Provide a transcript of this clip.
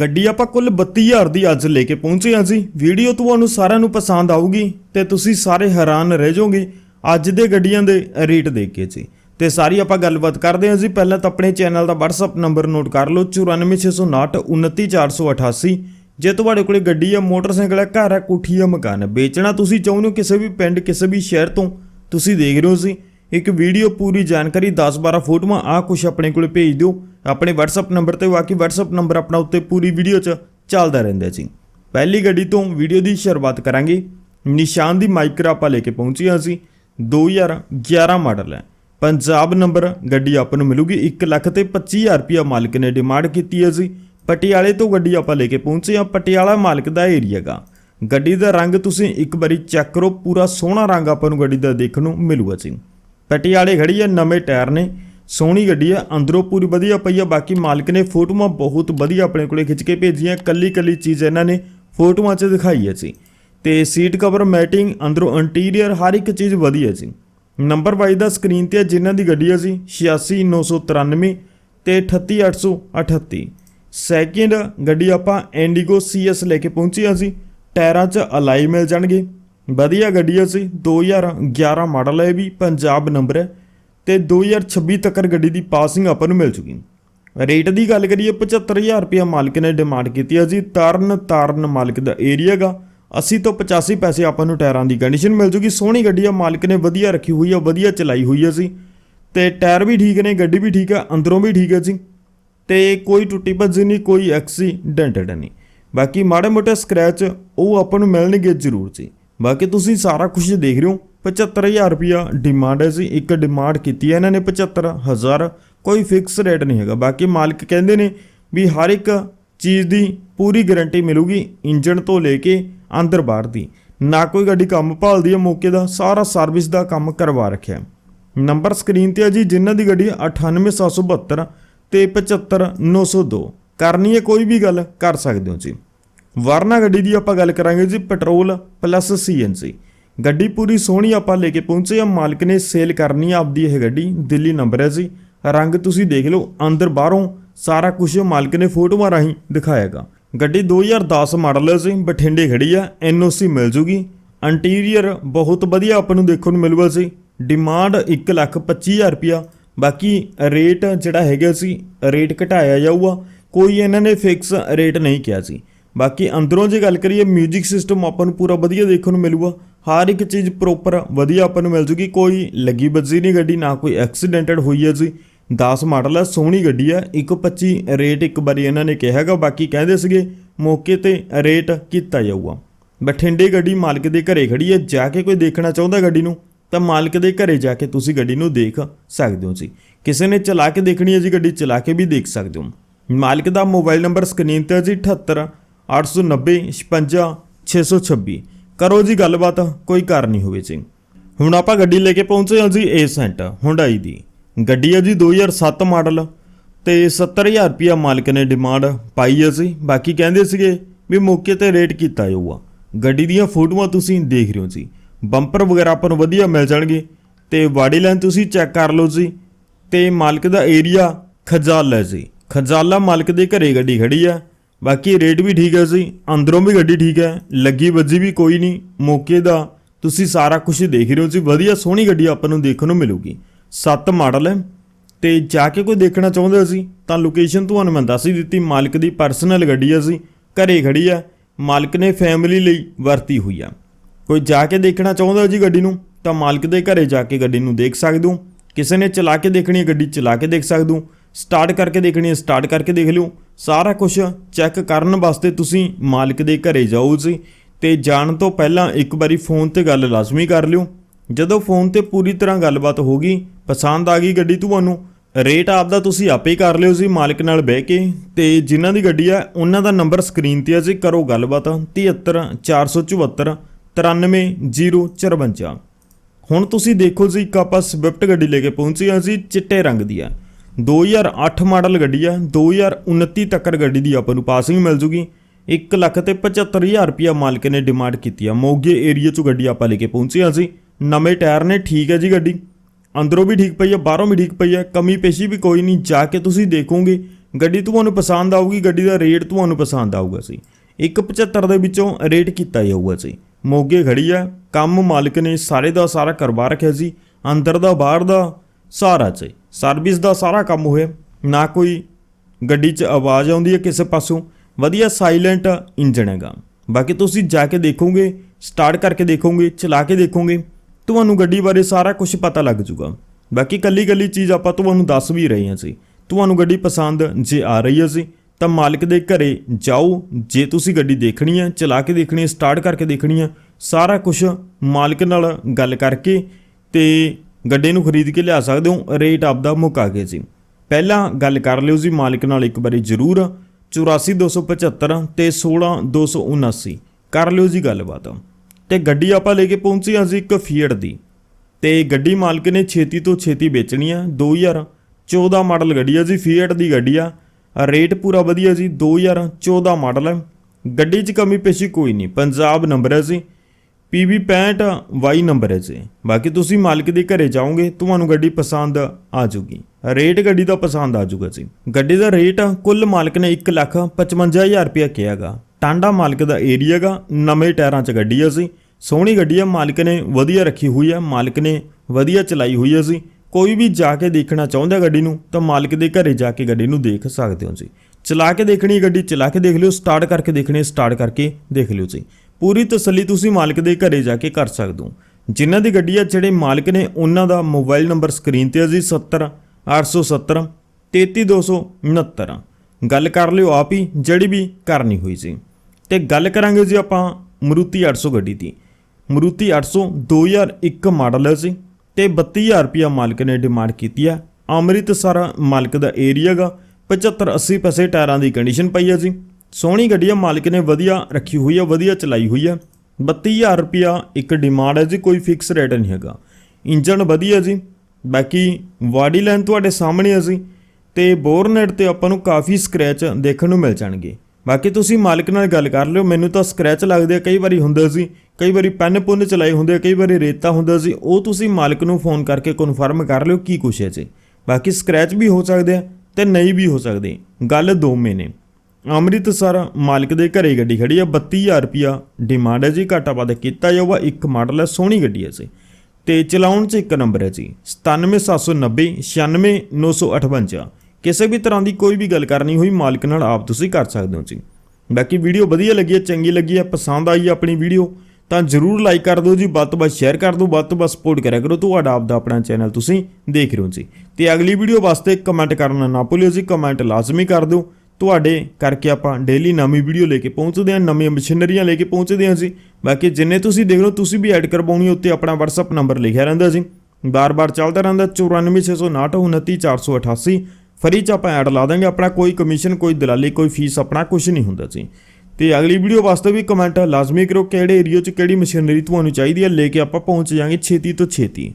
ਗੱਡੀ ਆਪਾਂ ਕੁੱਲ 32000 ਦੀ ਅੱਜ ਲੈ ਕੇ ਪਹੁੰਚੇ ਹਾਂ ਜੀ। ਵੀਡੀਓ ਤੁਹਾਨੂੰ ਸਾਰਿਆਂ ਨੂੰ ਪਸੰਦ ਆਊਗੀ ਤੇ ਤੁਸੀਂ ਸਾਰੇ ਹੈਰਾਨ ਰਹਿ ਜਾਓਗੇ ਅੱਜ ਦੇ ਗੱਡੀਆਂ ਦੇ ਰੇਟ ਦੇਖ ਕੇ ਜੀ। ਤੇ ਸਾਰੀ ਆਪਾਂ ਗੱਲਬਾਤ ਕਰਦੇ ਹਾਂ ਜੀ। ਪਹਿਲਾਂ ਤਾਂ ਆਪਣੇ ਚੈਨਲ ਦਾ WhatsApp ਨੰਬਰ ਨੋਟ ਕਰ ਲਓ 94659 29488 ਜੇ ਤੁਹਾਡੇ ਕੋਲੇ ਗੱਡੀ ਆ ਮੋਟਰਸਾਈਕਲ ਹੈ, ਘਰ ਹੈ, ਕੋਠੀ ਹੈ ਮਕਾਨ ਹੈ, ਵੇਚਣਾ ਤੁਸੀਂ ਚਾਹੁੰਦੇ ਹੋ ਕਿਸੇ ਵੀ ਪਿੰਡ, ਕਿਸੇ ਵੀ ਸ਼ਹਿਰ ਤੋਂ, ਤੁਸੀਂ ਦੇਖ ਰਹੇ ਹੋ ਜੀ। ਇੱਕ ਵੀਡੀਓ ਪੂਰੀ ਜਾਣਕਾਰੀ 10-12 ਫੋਟੋਆਂ ਆ ਕੁਛ ਆਪਣੇ ਕੋਲੇ ਭੇਜ ਦਿਓ। ਆਪਣੇ WhatsApp ਨੰਬਰ ਤੇ ਬਾਕੀ WhatsApp ਨੰਬਰ ਆਪਣਾ ਉੱਤੇ ਪੂਰੀ ਵੀਡੀਓ 'ਚ ਚੱਲਦਾ ਰਹਿੰਦਾ ਜੀ। ਪਹਿਲੀ ਗੱਡੀ ਤੋਂ ਵੀਡੀਓ ਦੀ ਸ਼ੁਰੂਆਤ ਕਰਾਂਗੇ। ਨਿਸ਼ਾਨ ਦੀ ਮਾਈਕਰਾ ਆਪਾਂ ਲੈ ਕੇ ਪਹੁੰਚੇ ਹਾਂ ਅਸੀਂ 2011 ਮਾਡਲ ਹੈ। ਪੰਜਾਬ ਨੰਬਰ ਗੱਡੀ ਆਪਾਂ ਨੂੰ ਮਿਲੂਗੀ। 1 ਲੱਖ ਤੇ 25000 ਰੁਪਿਆ ਮਾਲਕ ਨੇ ਡਿਮਾਂਡ ਕੀਤੀ ਹੈ ਜੀ। ਪਟਿਆਲੇ ਤੋਂ ਗੱਡੀ ਆਪਾਂ ਲੈ ਕੇ ਪਹੁੰਚੇ ਹਾਂ। ਪਟਿਆਲਾ ਮਾਲਕ ਦਾ ਏਰੀਆ ਗਾ ਗੱਡੀ ਦਾ ਰੰਗ ਤੁਸੀਂ ਇੱਕ ਵਾਰੀ ਚੈੱਕ ਕਰੋ। ਪੂਰਾ ਸੋਹਣਾ ਰੰਗ ਆਪਾਂ ਨੂੰ ਗੱਡੀ ਦਾ ਦੇਖਣ ਨੂੰ ਮਿਲੂਗਾ ਜੀ। ਪਟਿਆਲੇ ਖੜੀ ਹੈ, ਨਵੇਂ ਟਾਇਰ ਨੇ। ਸੋਹਣੀ ਗੱਡੀ ਹੈ ਅੰਦਰੋਂ ਪੂਰੀ ਵਧੀਆ ਪਈ ਆ, ਬਾਕੀ ਮਾਲਕ ਨੇ ਫੋਟੋਆਂ ਬਹੁਤ ਵਧੀਆ ਆਪਣੇ ਕੋਲੇ ਖਿੱਚ ਕੇ ਭੇਜੀਆਂ, ਕੱਲੀ ਕੱਲੀ ਚੀਜ਼ ਇਹਨਾਂ ਨੇ ਫੋਟੋਆਂ 'ਚ ਦਿਖਾਈ ਹੈ ਜੀ। ਤੇ ਸੀਟ ਕਵਰ, ਮੈਟਿੰਗ, ਅੰਦਰੋਂ ਇੰਟੀਰੀਅਰ ਹਰ ਇੱਕ ਚੀਜ਼ ਵਧੀਆ ਜੀ। ਨੰਬਰ ਵਾਈਜ਼ ਦਾ ਸਕਰੀਨ ਤੇ ਹੈ ਜਿਨ੍ਹਾਂ ਦੀ ਗੱਡੀ ਹੈ ਜੀ 86993 ਤੇ 38838 ਸੈਕਿੰਡ ਗੱਡੀ ਆਪਾਂ ਇੰਡੀਗੋ ਸੀਐਸ ਲੈ ਕੇ ਪਹੁੰਚੇ ਹਾਂ ਜੀ, ਟਾਇਰਾਂ 'ਚ ਅਲਾਈ ਮਿਲ ਜਾਣਗੇ। ਵਧੀਆ ਗੱਡੀ ਹੈ ਜੀ 2011 ਮਾਡਲ ਹੈ ਵੀ, ਪੰਜਾਬ ਨੰਬਰ ਹੈ। ਤੇ 2026 ਤੱਕ ਗੱਡੀ ਦੀ ਪਾਸਿੰਗ ਆਪਾਂ ਨੂੰ ਮਿਲ ਚੁੱਕੀ। ਰੇਟ ਦੀ ਗੱਲ ਕਰੀਏ 75000 ਰੁਪਏ ਮਾਲਕ ਨੇ ਡਿਮਾਂਡ ਕੀਤੀ। ਹੈ ਜੀ ਤਰਨ ਤਾਰਨ ਮਾਲਕ ਦਾ ਏਰੀਆ ਗਾ। 80 ਤੋਂ 85 ਪੈਸੇ ਆਪਾਂ ਨੂੰ ਟਾਇਰਾਂ ਦੀ ਕੰਡੀਸ਼ਨ ਮਿਲ ਜੂਗੀ ਸੋਹਣੀ ਗੱਡੀ ਆ, ਮਾਲਕ ਨੇ ਵਧੀਆ ਰੱਖੀ ਹੋਈ ਆ, ਵਧੀਆ ਚਲਾਈ ਹੋਈ ਆ ਜੀ ਤੇ ਟਾਇਰ ਵੀ ਠੀਕ ਨੇ, ਗੱਡੀ ਵੀ ਠੀਕ ਆ, ਅੰਦਰੋਂ ਵੀ ਠੀਕ ਹੈ ਜੀ ਤੇ ਕੋਈ ਟੁੱਟੀ ਭੱਜੀ ਨਹੀਂ, ਕੋਈ ਐਕਸੀਡੈਂਟਡ ਨਹੀਂ। ਬਾਕੀ ਮਾੜੇ ਮੋਟੇ ਸਕ੍ਰੈਚ ਉਹ ਆਪਾਂ ਨੂੰ ਮਿਲਣਗੇ ਜ਼ਰੂਰ ਜੀ। ਬਾਕੀ ਤੁਸੀਂ ਸਾਰਾ ਕੁਝ ਦੇਖ ਰਹੇ ਹੋ। 75000 ਰੁਪਿਆ ਡਿਮਾਂਡ ਹੈ ਜੀ, ਇੱਕ ਡਿਮਾਂਡ ਕੀਤੀ ਹੈ ਇਹਨਾਂ ਨੇ 75000 ਕੋਈ ਫਿਕਸ ਰੇਟ ਨਹੀਂ ਹੈਗਾ। ਬਾਕੀ ਮਾਲਕ ਕਹਿੰਦੇ ਨੇ ਵੀ ਹਰ ਇੱਕ ਚੀਜ਼ ਦੀ ਪੂਰੀ ਗਾਰੰਟੀ ਮਿਲੂਗੀ ਇੰਜਨ ਤੋਂ ਲੈ ਕੇ ਅੰਦਰ ਬਾਹਰ ਦੀ। ਨਾ ਕੋਈ ਗੱਡੀ ਕੰਮ ਭਾਲਦੀ ਹੈ, ਮੌਕੇ ਦਾ ਸਾਰਾ ਸਰਵਿਸ ਦਾ ਕੰਮ ਕਰਵਾ ਰੱਖਿਆ ਨੰਬਰ ਸਕਰੀਨ ਤੇ ਹੈ ਜੀ, ਜਿਨ੍ਹਾਂ ਦੀ ਗੱਡੀ 98772 ਤੇ 75902 ਕਰਨੀ ਹੈ ਕੋਈ ਵੀ ਗੱਲ, ਕਰ ਸਕਦੇ ਹੋ ਜੀ। ਵਰਨਾ ਗੱਡੀ ਦੀ ਆਪਾਂ ਗੱਲ ਕਰਾਂਗੇ ਜੀ, ਪੈਟਰੋਲ ਪਲੱਸ ਸੀਐਨਜੀ ਗੱਡੀ ਪੂਰੀ ਸੋਹਣੀ ਆਪਾਂ ਲੈ ਕੇ ਪਹੁੰਚੇ ਆ ਮਾਲਕ ਨੇ ਸੇਲ ਕਰਨੀ ਆ ਆਪਦੀ ਇਹ ਗੱਡੀ। ਦਿੱਲੀ ਨੰਬਰ ਹੈ ਜੀ। ਰੰਗ ਤੁਸੀਂ ਦੇਖ ਲਓ ਅੰਦਰ ਬਾਹਰੋਂ ਸਾਰਾ ਕੁਝ ਮਾਲਕ ਨੇ ਫੋਟੋਆਂ ਰਾਹੀਂ ਦਿਖਾਏਗਾ ਗੱਡੀ 2010 ਮਾਡਲ ਹੈ ਜੀ। ਬਠਿੰਡੇ ਖੜੀ ਆ। ਐਨਓਸੀ ਮਿਲ ਜੂਗੀ। ਇੰਟੀਰੀਅਰ ਬਹੁਤ ਵਧੀਆ ਆਪਾਂ ਨੂੰ ਦੇਖਣ ਨੂੰ ਮਿਲੂਗਾ ਜੀ। ਡਿਮਾਂਡ 1,25,000 ਰੁਪਿਆ ਬਾਕੀ ਰੇਟ ਜਿਹੜਾ ਹੈਗਾ ਸੀ ਰੇਟ ਘਟਾਇਆ ਜਾਊਗਾ। ਕੋਈ ਇਹਨਾਂ ਨੇ ਫਿਕਸ ਰੇਟ ਨਹੀਂ ਕਿਹਾ ਸੀ ਬਾਕੀ ਅੰਦਰੋਂ ਜੇ ਗੱਲ ਕਰੀਏ 뮤직 ਸਿਸਟਮ ਆਪਾਂ ਨੂੰ ਪੂਰਾ ਵਧੀਆ ਦੇਖਣ ਨੂੰ ਮਿਲੂਗਾ। ਹਰ ਇੱਕ ਚੀਜ਼ ਪ੍ਰੋਪਰ ਵਧੀਆ ਆਪਾਂ ਨੂੰ ਮਿਲ ਜੂਗੀ, ਕੋਈ ਲੱਗੀ ਬੱਜੀ ਨਹੀਂ ਗੱਡੀ, ਨਾ ਕੋਈ ਐਕਸੀਡੈਂਟਡ ਹੋਈ ਹੈ ਜੀ। 10 ਮਾਡਲ ਹੈ ਸੋਹਣੀ ਗੱਡੀ ਹੈ 125 ਰੇਟ ਇੱਕ ਵਾਰੀ ਇਹਨਾਂ ਨੇ ਕਿਹਾ ਹੈਗਾ, ਬਾਕੀ ਕਹਿੰਦੇ ਸੀਗੇ ਮੌਕੇ ਤੇ ਰੇਟ ਕੀਤਾ ਜਾਊਗਾ। ਬਠਿੰਡੇ ਗੱਡੀ ਮਾਲਕ ਦੇ ਘਰੇ ਖੜੀ ਹੈ, ਜਾ ਕੇ ਕੋਈ ਦੇਖਣਾ ਚਾਹੁੰਦਾ ਗੱਡੀ ਨੂੰ, ਤਾਂ ਮਾਲਕ ਦੇ ਘਰੇ ਜਾ ਕੇ ਤੁਸੀਂ ਗੱਡੀ ਨੂੰ ਦੇਖ ਸਕਦੇ ਹੋ ਜੀ। ਕਿਸੇ ਨੇ ਚਲਾ ਕੇ ਦੇਖਣੀ ਹੈ ਜੀ ਗੱਡੀ, ਚਲਾ ਕੇ ਵੀ ਦੇਖ ਸਕਦੇ ਹੋ। ਮਾਲਕ ਦਾ ਮੋਬਾਈਲ ਨੰਬਰ ਸਕਰੀਨ ਤੇ ਹੈ ਜੀ 78 890 56 626 ਕਰੋ ਜੀ ਗੱਲਬਾਤ, ਕੋਈ ਕਰ ਨਹੀਂ ਹੋਵੇ ਜੀ। ਹੁਣ ਆਪਾਂ ਗੱਡੀ ਲੈ ਕੇ ਪਹੁੰਚੇ ਹਾਂ ਜੀ ਏਸੈਂਟ ਹੁੰਡਾਈ ਦੀ। ਗੱਡੀ ਹੈ ਜੀ 2007 ਮਾਡਲ ਤੇ 70000 ਰੁਪਿਆ ਮਾਲਕ ਨੇ ਡਿਮਾਂਡ ਪਾਈ ਹੈ ਜੀ। ਬਾਕੀ ਕਹਿੰਦੇ ਸੀਗੇ ਵੀ ਮੌਕੇ ਤੇ ਰੇਟ ਕੀਤਾ ਜਾਊਗਾ। ਗੱਡੀ ਦੀਆਂ ਫੋਟੋਆਂ ਤੁਸੀਂ ਦੇਖ ਰਹੇ ਹੋ ਜੀ। ਬੰਪਰ ਵਗੈਰਾ ਆਪਾਂ ਨੂੰ ਵਧੀਆ ਮਿਲ ਜਾਣਗੇ ਤੇ ਬਾਡੀ ਲਾਈਨ ਤੁਸੀਂ ਚੈੱਕ ਕਰ ਲਓ ਜੀ ਤੇ ਮਾਲਕ ਦਾ ਏਰੀਆ ਖਜਾਲਾ ਜੀ। ਖਜਾਲਾ ਮਾਲਕ ਦੇ ਘਰੇ ਗੱਡੀ ਖੜੀ ਆ। ਬਾਕੀ ਰੇਟ ਵੀ ਠੀਕ ਹੈ ਜੀ, ਅੰਦਰੋਂ ਵੀ ਗੱਡੀ ਠੀਕ ਹੈ, ਲੱਗੀ ਵੱਜੀ ਵੀ ਕੋਈ ਨਹੀਂ, ਮੌਕੇ ਦਾ, ਤੁਸੀਂ ਸਾਰਾ ਕੁਝ ਦੇਖ ਰਹੇ ਹੋ ਜੀ, ਵਧੀਆ ਸੋਹਣੀ ਗੱਡੀ ਆਪਾਂ ਨੂੰ ਦੇਖਣ ਨੂੰ ਮਿਲੂਗੀ। 7 ਮਾਡਲ ਹੈ, ਤੇ ਜਾ ਕੇ ਕੋਈ ਦੇਖਣਾ ਚਾਹੁੰਦੇ ਸੀ ਤਾਂ ਲੋਕੇਸ਼ਨ ਤੁਹਾਨੂੰ ਮੈਂ ਦੱਸ ਹੀ ਦਿੱਤੀ, ਮਾਲਕ ਦੀ ਪਰਸਨਲ ਗੱਡੀ ਹੈ ਜੀ, ਘਰੇ ਖੜੀ ਆ ਮਾਲਕ ਨੇ ਫੈਮਿਲੀ ਲਈ ਵਰਤੀ ਹੋਈ ਆ। ਕੋਈ ਜਾ ਕੇ ਦੇਖਣਾ ਚਾਹੁੰਦਾ ਜੀ ਗੱਡੀ ਨੂੰ, ਤਾਂ ਮਾਲਕ ਦੇ ਘਰੇ ਜਾ ਕੇ ਗੱਡੀ ਨੂੰ ਦੇਖ ਸਕਦੇ ਹੋ, ਕਿਸੇ ਨੇ ਚਲਾ ਕੇ ਦੇਖਣੀ ਹੈ, ਗੱਡੀ ਚਲਾ ਕੇ ਦੇਖ ਸਕਦੇ ਹੋ ਸਟਾਰਟ ਕਰਕੇ ਦੇਖਣੀ ਹੈ, ਸਟਾਰਟ ਕਰਕੇ ਦੇਖ ਲਿਓ। ਸਾਰਾ ਕੁਝ ਚੈੱਕ ਕਰਨ ਵਾਸਤੇ ਤੁਸੀਂ ਮਾਲਕ ਦੇ ਘਰੇ ਜਾਓ ਜੀ। ਤੇ ਜਾਣ ਤੋਂ ਪਹਿਲਾਂ ਇੱਕ ਵਾਰੀ ਫੋਨ ਤੇ ਗੱਲ ਲਾਜ਼ਮੀ ਕਰ ਲਿਓ। ਜਦੋਂ ਫੋਨ ਤੇ ਪੂਰੀ ਤਰ੍ਹਾਂ ਗੱਲਬਾਤ ਹੋ ਗਈ, ਪਸੰਦ ਆ ਗਈ ਗੱਡੀ ਤੁਹਾਨੂੰ, ਰੇਟ ਆਪਦਾ ਤੁਸੀਂ ਆਪੇ ਕਰ ਲਿਓ ਜੀ ਮਾਲਕ ਨਾਲ ਬਹਿ ਕੇ। ਤੇ ਜਿਨ੍ਹਾਂ ਦੀ ਗੱਡੀ ਆ, ਉਹਨਾਂ ਦਾ ਨੰਬਰ ਸਕਰੀਨ ਤੇ ਆ ਜੀ, ਕਰੋ ਗੱਲਬਾਤ। 73474 93054 ਹੁਣ ਤੁਸੀਂ ਦੇਖੋ ਜੀ, ਇੱਕ ਆਪਾਂ ਸਵਿਫਟ ਗੱਡੀ ਲੈ ਕੇ ਪਹੁੰਚੀ ਹਾਂ ਜੀ, ਚਿੱਟੇ ਰੰਗ ਦੀ ਆ। 2008 ਮਾਡਲ ਗੱਡੀ ਆ 2029 ਤੱਕ ਗੱਡੀ ਦੀ ਆਪਾਂ ਨੂੰ ਪਾਸਿੰਗ ਮਿਲ ਜੂਗੀ। 1 ਲੱਖ ਤੇ 75000 ਰੁਪਿਆ ਮਾਲਕ ਨੇ ਡਿਮਾਂਡ ਕੀਤੀ ਆ। ਮੋਗੇ ਏਰੀਆ ਚੋਂ ਗੱਡੀ ਆਪਾਂ ਲੈ ਕੇ ਪਹੁੰਚੇ ਹਾਂ ਜੀ ਨਵੇਂ ਟਾਇਰ ਨੇ, ਠੀਕ ਹੈ ਜੀ ਗੱਡੀ। ਅੰਦਰੋਂ ਵੀ ਠੀਕ ਪਈ ਆ, ਬਾਹਰੋਂ ਵੀ ਠੀਕ ਪਈ ਆ। ਕਮੀ ਪੇਸ਼ੀ ਵੀ ਕੋਈ ਨਹੀਂ, ਜਾ ਕੇ ਤੁਸੀਂ ਦੇਖੋਗੇ। ਗੱਡੀ ਤੁਹਾਨੂੰ ਪਸੰਦ ਆਊਗੀ, ਗੱਡੀ ਦਾ ਰੇਟ ਤੁਹਾਨੂੰ ਪਸੰਦ ਆਊਗਾ ਸੀ। 175 ਦੇ ਵਿੱਚੋਂ ਰੇਟ ਕੀਤਾ ਜਾਊਗਾ ਸੀ। ਮੋਗੇ ਖੜੀ ਆ, ਕੰਮ ਮਾਲਕ ਨੇ ਸਾਰੇ ਦਾ ਸਾਰਾ ਕਰਵਾ ਰੱਖਿਆ ਸੀ। ਅੰਦਰ ਦਾ, ਬਾਹਰ ਦਾ, ਸਾਰਾ ਚ ਸਰਵਿਸ ਦਾ ਸਾਰਾ ਕੰਮ ਹੋਇਆ। ਨਾ ਕੋਈ ਗੱਡੀ 'ਚ ਆਵਾਜ਼ ਆਉਂਦੀ ਹੈ ਕਿਸੇ ਪਾਸੋਂ। ਵਧੀਆ ਸਾਇਲੈਂਟ ਇੰਜਨ ਹੈਗਾ। ਬਾਕੀ ਤੁਸੀਂ ਜਾ ਕੇ ਦੇਖੋਗੇ ਸਟਾਰਟ ਕਰਕੇ ਦੇਖੋਗੇ, ਚਲਾ ਕੇ ਦੇਖੋਗੇ, ਤੁਹਾਨੂੰ ਗੱਡੀ ਬਾਰੇ ਸਾਰਾ ਕੁਝ ਪਤਾ ਲੱਗ ਜੂਗਾ ਬਾਕੀ ਕੱਲੀ ਕੱਲੀ ਚੀਜ਼ ਆਪਾਂ ਤੁਹਾਨੂੰ ਦੱਸ ਵੀ ਰਹੇ ਹਾਂ ਸੀ ਤੁਹਾਨੂੰ ਗੱਡੀ ਪਸੰਦ ਜੇ ਆ ਰਹੀ ਹੈ ਸੀ ਤਾਂ ਮਾਲਕ ਦੇ ਘਰੇ ਜਾਓ। ਜੇ ਤੁਸੀਂ ਗੱਡੀ ਦੇਖਣੀ ਹੈ, ਚਲਾ ਕੇ ਦੇਖਣੀ ਹੈ ਸਟਾਰਟ ਕਰਕੇ ਦੇਖਣੀ ਹੈ, ਸਾਰਾ ਕੁਝ ਮਾਲਕ ਨਾਲ ਗੱਲ ਕਰਕੇ ਤੇ ਗੱਡੇ ਨੂੰ ਖਰੀਦ ਕੇ ਲਿਆ ਸਕਦੇ ਹੋ, ਰੇਟ ਆਪਦਾ ਮੁਕਾ ਕੇ ਜੀ ਪਹਿਲਾਂ ਗੱਲ ਕਰ ਲਿਓ ਜੀ, ਮਾਲਕ ਨਾਲ ਇੱਕ ਵਾਰੀ ਜ਼ਰੂਰ। 84275 ਤੇ 16279 ਕਰ ਲਿਓ ਜੀ ਗੱਲਬਾਤ। ਤੇ ਗੱਡੀ ਆਪਾਂ ਲੈ ਕੇ ਪਹੁੰਚੀ ਹਾਂ ਜੀ ਇੱਕ ਫੀਅਟ ਦੀ। ਤੇ ਗੱਡੀ ਮਾਲਕ ਨੇ ਛੇਤੀ ਤੋਂ ਛੇਤੀ ਵੇਚਣੀ ਆ 2014 ਮਾਡਲ ਗੱਡੀ ਆ ਜੀ ਫੀਅਟ ਦੀ ਗੱਡੀ ਆ। ਰੇਟ ਪੂਰਾ ਵਧੀਆ ਜੀ 2014 ਮਾਡਲ ਹੈ ਗੱਡੀ 'ਚ ਕਮੀ ਪੇਸ਼ੀ ਕੋਈ ਨਹੀਂ, ਪੰਜਾਬ ਨੰਬਰ ਹੈ ਜੀ। PB 65 Y ਨੰਬਰ ਹੈ ਜੀ। ਬਾਕੀ ਤੁਸੀਂ ਮਾਲਕ ਦੇ ਘਰੇ ਜਾਓਗੇ, ਤੁਹਾਨੂੰ ਗੱਡੀ ਪਸੰਦ ਆ ਜਾਊਗੀ। ਰੇਟ ਗੱਡੀ ਦਾ ਪਸੰਦ ਆ ਜਾਊਗਾ ਜੀ। ਗੱਡੀ ਦਾ ਰੇਟ ਕੁੱਲ ਮਾਲਕ ਨੇ 155000 ਰੁਪਇਆ ਕਿਹਾਗਾ ਟਾਂਡਾ ਮਾਲਕ ਦਾ ਏਰੀਆਗਾ ਨਵੇਂ ਟਾਇਰਾਂ 'ਚ ਗੱਡੀ ਆ ਸੀ ਸੋਹਣੀ ਗੱਡੀ ਆ ਮਾਲਕ ਨੇ ਵਧੀਆ ਰੱਖੀ ਹੋਈ ਆ ਮਾਲਕ ਨੇ ਵਧੀਆ ਚਲਾਈ ਹੋਈ ਆ ਸੀ ਕੋਈ ਵੀ ਜਾ ਕੇ ਦੇਖਣਾ ਚਾਹੁੰਦਾ ਗੱਡੀ ਨੂੰ, ਤਾਂ ਮਾਲਕ ਦੇ ਘਰੇ ਜਾ ਕੇ ਗੱਡੀ ਨੂੰ ਦੇਖ ਸਕਦੇ ਹੋ ਜੀ। ਚਲਾ ਕੇ ਦੇਖਣੀ ਗੱਡੀ, ਚਲਾ ਕੇ ਦੇਖ ਲਿਓ, ਸਟਾਰਟ ਕਰਕੇ ਦੇਖਣੀ ਸਟਾਰਟ ਕਰਕੇ ਦੇਖ ਲਿਓ ਜੀ। ਪੂਰੀ ਤਸੱਲੀ ਤੁਸੀਂ ਮਾਲਕ ਦੇ ਘਰੇ ਜਾ ਕੇ ਕਰ ਸਕਦੇ ਹੋ। ਜਿਨ੍ਹਾਂ ਦੀ ਗੱਡੀ ਆ, ਜਿਹੜੇ ਮਾਲਕ ਨੇ, ਉਹਨਾਂ ਦਾ ਮੋਬਾਈਲ ਨੰਬਰ ਸਕਰੀਨ ਤੇ ਆ ਜੀ 70 870 33269 ਗੱਲ ਕਰ ਲਿਓ ਆਪ ਹੀ, ਜਿਹੜੀ ਵੀ ਕਰਨੀ ਹੋਈ ਸੀ। ਤੇ ਗੱਲ ਕਰਾਂਗੇ ਜੀ ਆਪਾਂ ਮਰੂਤੀ 800 ਗੱਡੀ ਦੀ। ਮਰੂਤੀ 800 2001 ਮਾਡਲ ਹੈ ਸੀ ਤੇ 32000 ਰੁਪਿਆ ਮਾਲਕ ਨੇ ਡਿਮਾਂਡ ਕੀਤੀ ਆ। ਅੰਮ੍ਰਿਤਸਰ ਮਾਲਕ ਦਾ ਏਰੀਆ ਗਾ 75 80 ਪੈਸੇ ਟਾਇਰਾਂ ਦੀ ਕੰਡੀਸ਼ਨ ਪਈ ਹੈ ਜੀ। ਸੋਹਣੀ ਗੱਡੀ ਆ, ਮਾਲਕ ਨੇ ਵਧੀਆ ਰੱਖੀ ਹੋਈ ਆ, ਵਧੀਆ ਚਲਾਈ ਹੋਈ ਆ। 32000 ਰੁਪਿਆ ਇੱਕ ਡਿਮਾਂਡ ਹੈ ਜੀ, ਕੋਈ ਫਿਕਸ ਰੇਟ ਨਹੀਂ ਹੈਗਾ। ਇੰਜਨ ਵਧੀਆ ਜੀ, ਬਾਕੀ ਬਾਡੀ ਲਾਈਨ ਤੁਹਾਡੇ ਸਾਹਮਣੇ ਆ ਜੀ, ਤੇ ਬੋਰਨੇਟ ਤੇ ਆਪਾਂ ਨੂੰ ਕਾਫੀ ਸਕ੍ਰੈਚ ਦੇਖਣ ਨੂੰ ਮਿਲ ਜਾਣਗੇ। ਬਾਕੀ ਤੁਸੀਂ ਮਾਲਕ ਨਾਲ ਗੱਲ ਕਰ ਲਿਓ, ਮੈਨੂੰ ਤਾਂ ਸਕ੍ਰੈਚ ਲੱਗਦੇ ਆ, ਕਈ ਵਾਰੀ ਹੁੰਦਾ ਸੀ ਕਈ ਵਾਰੀ ਪੈਨ ਪੁੰਨ ਚਲਾਏ ਹੁੰਦੇ ਆ, ਕਈ ਵਾਰੀ ਰੇਤਾ ਹੁੰਦਾ ਸੀ ਉਹ ਤੁਸੀਂ ਮਾਲਕ ਨੂੰ ਫੋਨ ਕਰਕੇ ਕਨਫਰਮ ਕਰ ਲਿਓ ਕੀ ਕੁਛ ਹੈ ਜੀ। ਬਾਕੀ ਸਕ੍ਰੈਚ ਵੀ ਹੋ ਸਕਦੇ ਆ ਤੇ ਨਹੀਂ ਵੀ ਹੋ ਸਕਦੇ। ਗੱਲ ਦੋਵੇਂ ਨੇ। ਅੰਮ੍ਰਿਤਸਰ ਮਾਲਕ ਦੇ ਘਰੇ ਗੱਡੀ ਖੜੀ ਆ 32000 ਰੁਪਿਆ ਡਿਮਾਂਡ ਹੈ ਜੀ, ਘਾਟਾ ਵਾਧਾ ਕੀਤਾ ਜਾਊਗਾ ਇੱਕ ਮਾਡਲ ਹੈ, ਸੋਹਣੀ ਗੱਡੀ ਹੈ ਜੀ। ਤੇ ਚਲਾਉਣ 'ਚ ਇੱਕ ਨੰਬਰ ਹੈ ਜੀ 97790 96958 ਕਿਸੇ ਵੀ ਤਰ੍ਹਾਂ ਦੀ ਕੋਈ ਵੀ ਗੱਲ ਕਰਨੀ ਹੋਈ, ਮਾਲਕ ਨਾਲ ਆਪ ਤੁਸੀਂ ਕਰ ਸਕਦੇ ਹੋ ਜੀ। ਬਾਕੀ ਵੀਡੀਓ ਵਧੀਆ ਲੱਗੀ ਹੈ, ਚੰਗੀ ਲੱਗੀ ਹੈ, ਪਸੰਦ ਆਈ ਹੈ ਆਪਣੀ ਵੀਡੀਓ ਤਾਂ ਜਰੂਰ ਲਾਈਕ ਕਰ ਦਿਓ ਜੀ, ਵੱਧ ਤੋਂ ਵੱਧ ਸ਼ੇਅਰ ਕਰ ਦਿਓ, ਵੱਧ ਤੋਂ ਵੱਧ ਸਪੋਰਟ ਕਰਿਆ ਕਰੋ, ਤੁਹਾਡਾ ਆਪ ਦਾ ਆਪਣਾ ਚੈਨਲ ਤੁਸੀਂ ਦੇਖ ਰਹੇ ਹੋ ਜੀ। ਤੇ ਅਗਲੀ ਵੀਡੀਓ ਵਾਸਤੇ ਕਮੈਂਟ ਕਰਨਾ ਨਾ ਭੁੱਲਿਓ ਜੀ ਕਮੈਂਟ ਲਾਜ਼ਮੀ ਕਰ ਦਿਓ। ਤੁਹਾਡੇ ਕਰਕੇ ਆਪਾਂ ਡੇਲੀ ਨਵੀਂ ਵੀਡੀਓ ਲੈ ਕੇ ਪਹੁੰਚਦੇ ਹਾਂ, ਨਵੀਆਂ ਮਸ਼ੀਨਰੀਆਂ ਲੈ ਕੇ ਪਹੁੰਚਦੇ ਹਾਂ ਜੀ। ਬਾਕੀ ਜਿੰਨੇ ਤੁਸੀਂ ਦੇਖ ਲਓ, ਤੁਸੀਂ ਵੀ ਐਡ ਕਰਵਾਉਣੀ ਉੱਤੇ ਆਪਣਾ WhatsApp ਨੰਬਰ ਲਿਖਿਆ ਰਹਿੰਦਾ ਜੀ। ਬਾਰ-ਬਾਰ ਚੱਲਦਾ ਰਹਿੰਦਾ 9469299488 ਫਰੀ ਚ ਆਪਾਂ ਐਡ ਲਾ ਦਾਂਗੇ, ਆਪਣਾ ਕੋਈ ਕਮਿਸ਼ਨ ਕੋਈ ਦਲਾਲੀ, ਕੋਈ ਫੀਸ ਆਪਣਾ ਕੁਝ ਨਹੀਂ ਹੁੰਦਾ ਜੀ। ਤੇ ਅਗਲੀ ਵੀਡੀਓ ਵਾਸਤੇ ਵੀ ਕਮੈਂਟ ਲਾਜ਼ਮੀ ਕਰੋ, ਕਿਹੜੇ ਏਰੀਆ 'ਚ ਕਿਹੜੀ ਮਸ਼ੀਨਰੀ ਤੁਹਾਨੂੰ ਚਾਹੀਦੀ ਹੈ, ਲੈ ਕੇ ਆਪਾਂ ਪਹੁੰਚ ਜਾਾਂਗੇ ਛੇਤੀ ਤੋਂ ਛੇਤੀ।